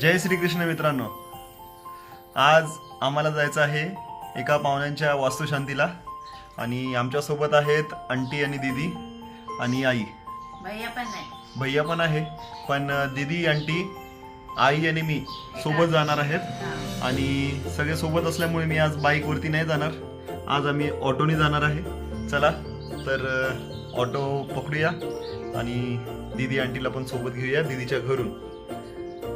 जय श्रीकृष्ण मित्रांनो. आज आम्हाला जायचं आहे एका पाहुण्यांच्या वास्तुशांतीला आणि आमच्यासोबत आहेत आंटी आणि दीदी आणि आई. भैया पण नाही. भैया पण आहे पण दीदी आंटी आई आणि मी सोबत जाणार आहेत. आणि सगळे सोबत असल्यामुळे मी आज बाईकवरती नाही जाणार. आज आम्ही ऑटोने जाणार आहे. चला तर ऑटो पकडूया आणि दीदी आंटीला पण सोबत घेऊया दीदीच्या घरून.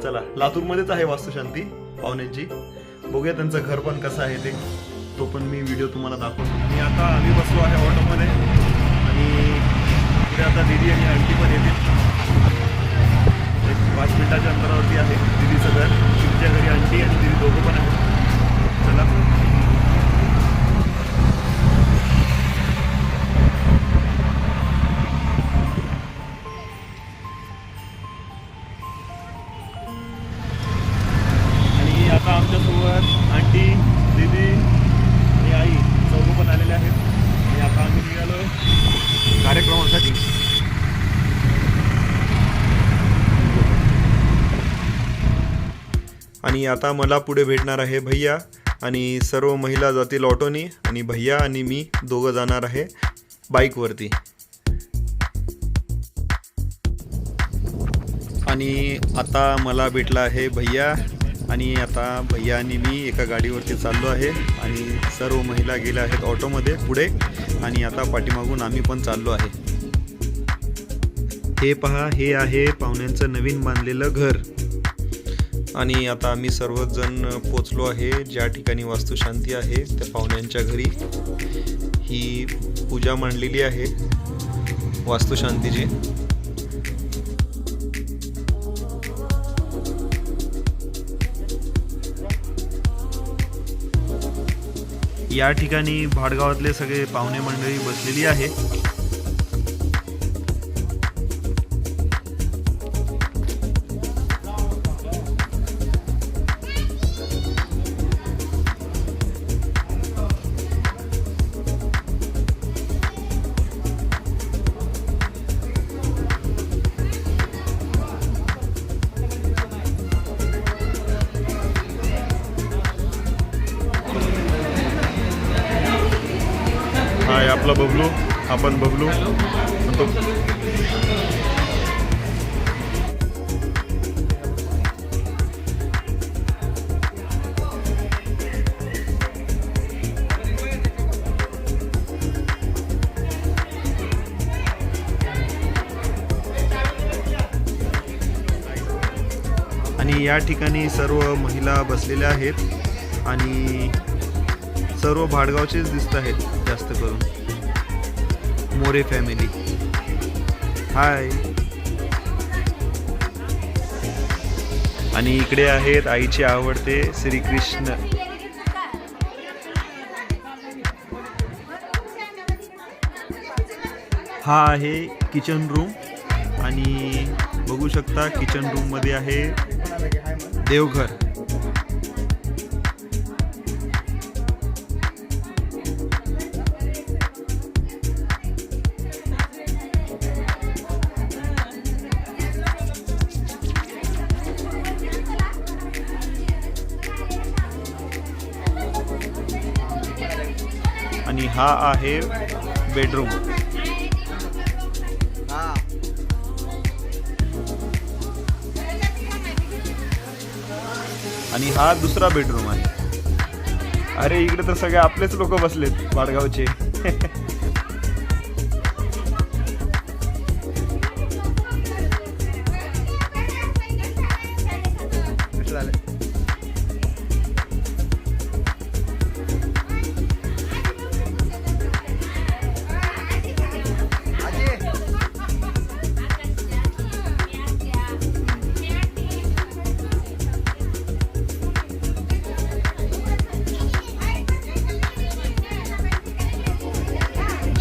चला लातूरमध्येच आहे वास्तुशांती पाहुण्यांची बघूया त्यांचं घर पण कसं आहे ते. तो पण मी व्हिडिओ तुम्हाला दाखवतो. आणि आता आम्ही बसलो आहे ऑटोमध्ये. आणि पुढे आता दीदी आणि आंटी पण येतील. एक पाच मिनिटाच्या अंतरावरती आहे दीदीचं घर. आणि आता मला पुढे भेटणार आहे भैया आणि सर्व महिला जातील ऑटोनी आणि भैया आणि मी दोघं जाणार आहे बाईकवरती. आणि आता मला भेटला आहे भैया आणि आता भैया आणि मी एका गाडीवरती चाललो आहे आणि सर्व महिला गेल्या आहेत ऑटोमध्ये पुढे आणि आता पाठीमागून आम्ही पण चाललो आहे. हे पहा हे आहे पाहुण्यांचं नवीन बांधलेलं घर. आणि आता आम्ही सर्वजण पोचलो आहे. ज्या ठिकाणी वास्तुशांती आहे त्या पाहुण्यांच्या घरी. ही पूजा मांडलेली आहे वास्तुशांतीची. या ठिकाणी भाडगावातले सगळे पाहुणे मंडळी बसलेली आहे. आपला बबलू आपण बबलू. तो आणि या ठिकाणी सर्व महिला बसलेल्या आहेत आणि सर्व भाडगावचेच दिसत आहेत जास्त करून. मोरे फॅमिली. हाय. आणि इकडे आहेत आईचे आवडते श्रीकृष्ण. हा आहे किचन रूम. आणि बघू शकता किचन रूममध्ये आहे देवघर. हा आहे बेडरूम. आणि हा दुसरा बेडरूम आहे. अरे इकडे तर सगळे आपलेच लोक बसलेत वाडगावचे.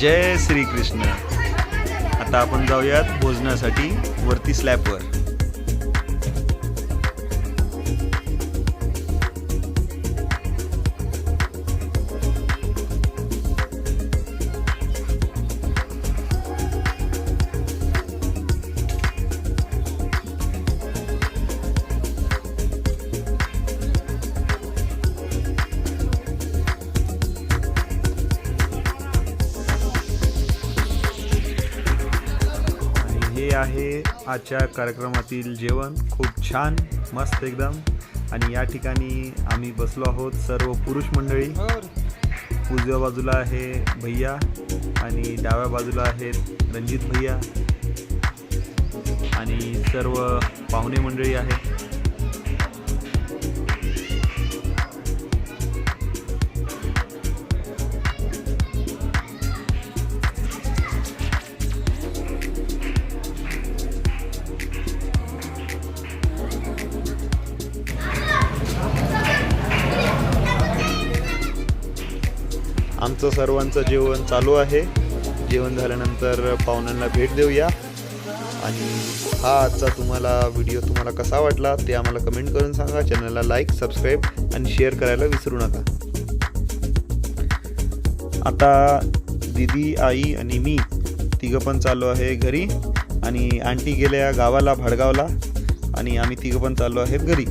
जय श्रीकृष्ण. आता आपण जाऊयात भोजनासाठी वरती स्लॅबवर आजच्या कार्यक्रमातील जेवण. खूप छान मस्त एकदम. आणि या ठिकाणी आम्ही बसलो आहोत सर्व पुरुष मंडळी. उजव्या बाजूला आहे भैया आणि डाव्या बाजूला आहेत रणजित भैया. आणि सर्व पाहुणे मंडळी आहेत. आमचं सर्वांचं जेवण चालू आहे. जेवण झाल्यानंतर पाहुण्यांना भेट देऊया. आणि हा आजचा तुम्हाला व्हिडिओ तुम्हाला कसा वाटला ते आम्हाला कमेंट करून सांगा. चॅनलला लाईक सबस्क्राईब आणि शेअर करायला विसरू नका. आता दीदी आई आणि मी तिघं पण चाललो आहे घरी. आणि आंटी गेल्या गावाला भाडगावला. आणि आम्ही तिघं पण चाललो आहेत घरी.